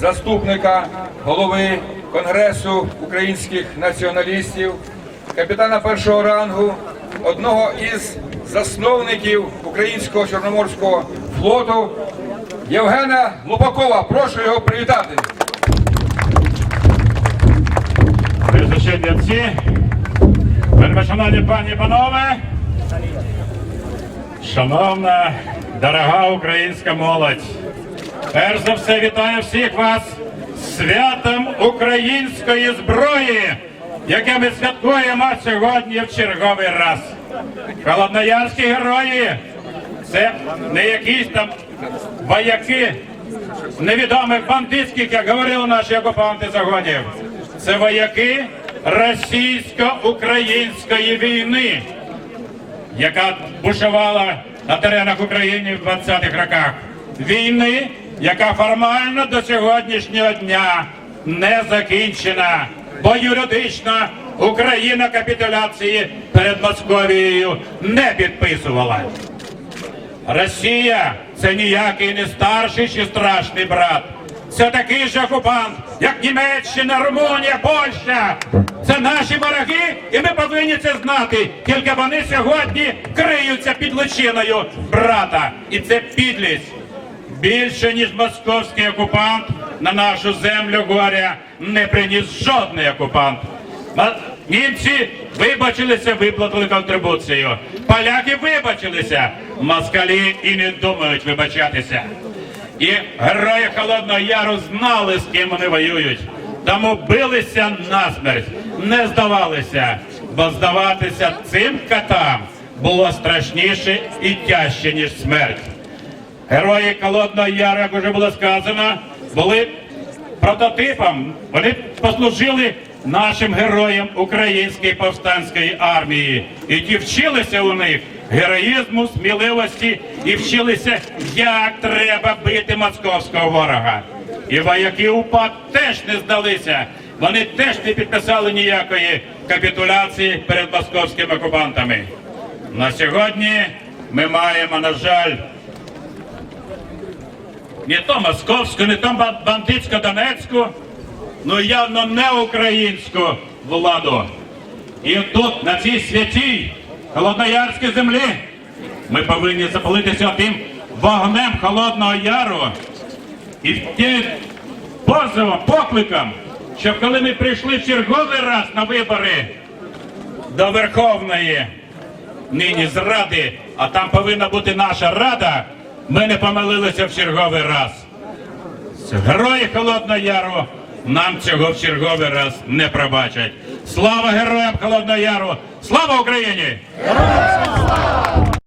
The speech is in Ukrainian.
заступника голови Конгресу українських націоналістів, капітана першого рангу, одного із засновників українського чорноморського флоту Євгена Лупакова. Прошу його привітати. Вельмишановні пані і панове, шановна, дорога українська молодь, перш за все вітаю всіх вас святом української зброї, яке ми святкуємо сьогодні в черговий раз. Холодноярські герої це не якісь там вояки невідомих бандитських, як говорили наші окупанти загонів. Це вояки російсько-української війни, яка бушувала на теренах України в 20-х роках. Війни, яка формально до сьогоднішнього дня не закінчена, бо юридично Україна капітуляції перед Московією не підписувала. Росія це ніякий не старший чи страшний брат. Це такий же окупант, як Німеччина, Румунія, Польща. Це наші вороги, і ми повинні це знати. Тільки вони сьогодні криються під личиною брата. І це підлість. Більше ніж московський окупант на нашу землю горя не приніс жодний окупант. Німці вибачилися, виплатили контрибуцію. Поляки вибачилися. Москалі і не думають вибачатися. І герої Холодного Яру знали, з ким вони воюють. Тому билися насмерть, не здавалися, бо здаватися цим катам було страшніше і тяжче, ніж смерть. Герої Холодного Яру, як вже було сказано, були прототипом. Вони послужили нашим героям української повстанської армії. І ті вчилися у них героїзму, сміливості і вчилися, як треба бити московського ворога. І вояки УПА теж не здалися. Вони теж не підписали ніякої капітуляції перед московськими окупантами. На сьогодні ми маємо, на жаль, не то московську, не то ба- бандитську донецьку, ну явно не українську владу. І тут, на цій святій холодноярській землі, ми повинні запалитися тим вогнем Холодного Яру і тим позовом, покликом, щоб коли ми прийшли в черговий раз на вибори до Верховної нині зради, а там повинна бути наша рада, ми не помилилися в черговий раз. Герої Холодного Яру нам цього в черговий раз не пробачать. Слава героям Холодного Яру! Слава Україні! Героям слава!